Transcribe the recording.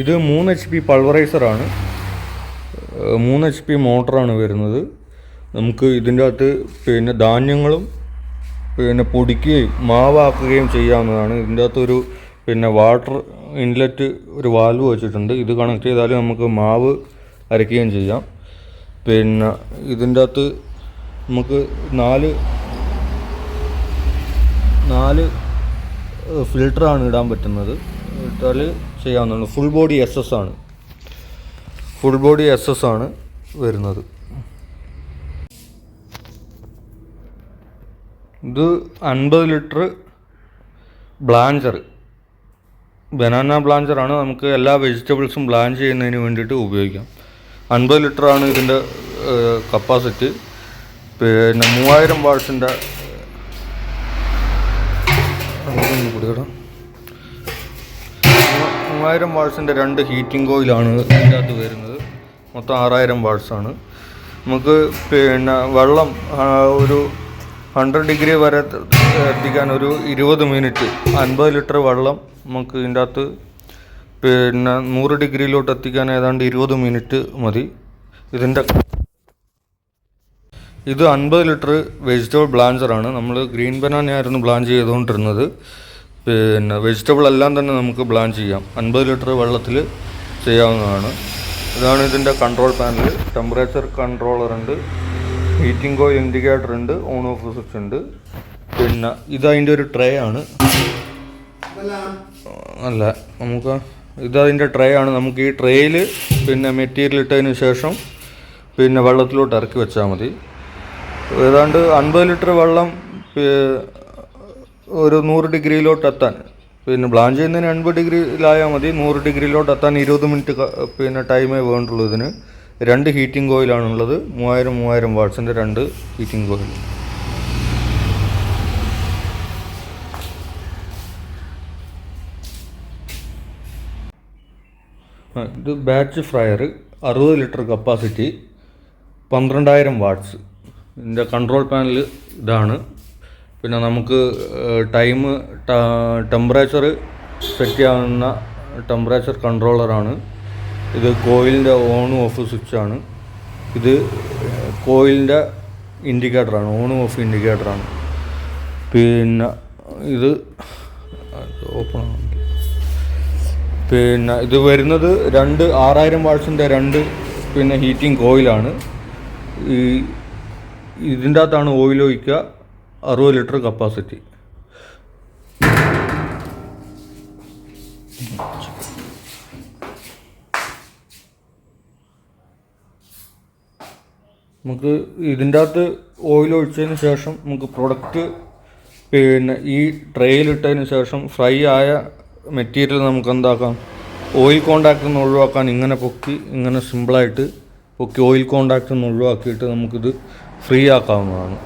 ഇത് മൂന്ന് H P പൾവറൈസറാണ് മൂന്ന് എച്ച് പി മോട്ടറാണ് വരുന്നത്. നമുക്ക് ഇതിന്റെ അകത്ത് പിന്നെ ധാന്യങ്ങളും പിന്നെ പൊടിക്കുകയും മാവാക്കുകയും ചെയ്യാവുന്നതാണ്. ഇതിന്റെ അകത്തൊരു പിന്നെ വാട്ടർ ഇൻലെറ്റ് ഒരു വാൽവ് വെച്ചിട്ടുണ്ട്. ഇത് കണക്ട് ചെയ്താൽ നമുക്ക് മാവ് അരയ്ക്കുകയും ചെയ്യാം. പിന്നെ ഇതിന്റെ അകത്ത് നമുക്ക് നാല് നാല് ഫിൽട്ടറാണ് ഇടാൻ പറ്റുന്നത്. ഇട്ടാൽ ചെയ്യാവുന്നതാണ്. ഫുൾ ബോഡി എസ് എസ് ആണ്. ഫുൾ ബോഡി എസ് എസ് ആണ് വരുന്നത്. ഇത് അൻപത് ലിറ്റർ ബ്ലാഞ്ചർ. ബനാന ബ്ലാഞ്ചറാണ് നമുക്ക് എല്ലാ വെജിറ്റബിൾസും ബ്ലാഞ്ച് ചെയ്യുന്നതിന് വേണ്ടിയിട്ട് ഉപയോഗിക്കാം. അൻപത് ലിറ്ററാണ് ഇതിന്റെ കപ്പാസിറ്റി. പിന്നെ മൂവായിരം വാട്ട്സിന്റെ മൂവായിരം വാട്സിന്റെ രണ്ട് ഹീറ്റിംഗ് കോയിലാണ് ഇതിന്റെ അകത്ത് വരുന്നത്. മൊത്തം ആറായിരം വാട്സാണ്. നമുക്ക് പിന്നെ വെള്ളം ഒരു ഹൺഡ്രഡ് ഡിഗ്രി വരെ എത്തിക്കാൻ ഒരു ഇരുപത് മിനിറ്റ് അൻപത് ലിറ്റർ വെള്ളം നമുക്ക് ഇതിന്റെ അകത്ത് പിന്നെ നൂറ് ഡിഗ്രിയിലോട്ട് എത്തിക്കാൻ ഏതാണ്ട് ഇരുപത് മിനിറ്റ് മതി. ഇതിന്റെ ഇത് അൻപത് ലിറ്റർ വെജിറ്റബിൾ ബ്ലാഞ്ചറാണ് നമ്മൾ ഗ്രീൻ ബനാനയായിരുന്നു ബ്ലാഞ്ച് ചെയ്തുകൊണ്ടിരുന്നത്. പിന്നെ വെജിറ്റബിൾ എല്ലാം തന്നെ നമുക്ക് ബ്ലാൻ ചെയ്യാം. അൻപത് ലിറ്റർ വെള്ളത്തിൽ ചെയ്യാവുന്നതാണ്. ഇതാണ് ഇതിന്റെ കൺട്രോൾ പാനൽ ടെമ്പറേച്ചർ കൺട്രോളർ ഉണ്ട്. ഹീറ്റിംഗ് ഓ ഇൻഡിക്കേറ്റർ ഉണ്ട്. ഓൺ ഓഫ് സ്വിച്ച് ഉണ്ട്. പിന്നെ ഇതതിന്റെ ഒരു ട്രേ ആണ്. അല്ല നമുക്ക് ഇതതിന്റെ ട്രേ ആണ്. നമുക്ക് ഈ ട്രേയിൽ പിന്നെ മെറ്റീരിയൽ ഇട്ടതിന് ശേഷം പിന്നെ വെള്ളത്തിലോട്ട് ഇറക്കി വെച്ചാൽ മതി. ഏതാണ്ട് അൻപത് ലിറ്റർ വെള്ളം ഒരു നൂറ് ഡിഗ്രിയിലോട്ട് എത്താൻ. പിന്നെ ബ്ലാഞ്ച് ചെയ്യുന്നതിന് എൺപത് ഡിഗ്രിയിലായാൽ മതി. നൂറ് ഡിഗ്രിയിലോട്ട് എത്താൻ ഇരുപത് മിനിറ്റ് പിന്നെ ടൈമേ വേണ്ടുള്ളൂ ഇതിന്. രണ്ട് ഹീറ്റിംഗ് കോയിലാണുള്ളത് മൂവായിരം മൂവായിരം വാട്ട്സിന്റെ രണ്ട് ഹീറ്റിംഗ് കോയിൽ ഇത് ബാച്ച് ഫ്രയർ അറുപത് ലിറ്റർ കപ്പാസിറ്റി പന്ത്രണ്ടായിരം വാട്ട്സ് ഇതിന്റെ കൺട്രോൾ പാനൽ ഇതാണ്. പിന്നെ നമുക്ക് ടൈം ടെമ്പറേച്ചർ സെറ്റ് ചെയ്യാവുന്ന ടെമ്പറേച്ചർ കൺട്രോളറാണ് ഇത് കോയിലിന്റെ ഓണും ഓഫ് സ്വിച്ചാണ് ഇത് കോയിലിന്റെ ഇൻഡിക്കേറ്ററാണ് ഓണും ഓഫ് ഇൻഡിക്കേറ്ററാണ് പിന്നെ ഇത് ഓപ്പൺ പിന്നെ ഇത് വരുന്നത് രണ്ട് ആറായിരം വാട്ട്സിന്റെ രണ്ട് പിന്നെ ഹീറ്റിംഗ് കോയിലാണ് ഈ ഇതിന്റെ അകത്താണ് ഓയിൽ ഒഴിക്കുക. അറുപത് ലിറ്റർ കപ്പാസിറ്റി. നമുക്ക് ഇതിന്റെ അകത്ത് ഓയിൽ ഒഴിച്ചതിന് ശേഷം നമുക്ക് പ്രൊഡക്റ്റ് പിന്നെ ഈ ട്രേയിലിട്ടതിന് ശേഷം ഫ്രൈ ആയ മെറ്റീരിയൽ നമുക്ക് എന്താക്കാം? ഓയിൽ കോണ്ടാക്റ്റ് നിന്ന് ഒഴിവാക്കാൻ ഇങ്ങനെ പൊക്കി ഇങ്ങനെ സിമ്പിളായിട്ട് പൊക്കി ഓയിൽ കോണ്ടാക്റ്റ് നിന്ന് ഒഴിവാക്കിയിട്ട് നമുക്കിത് ഫ്രീ ആക്കാവുന്നതാണ്.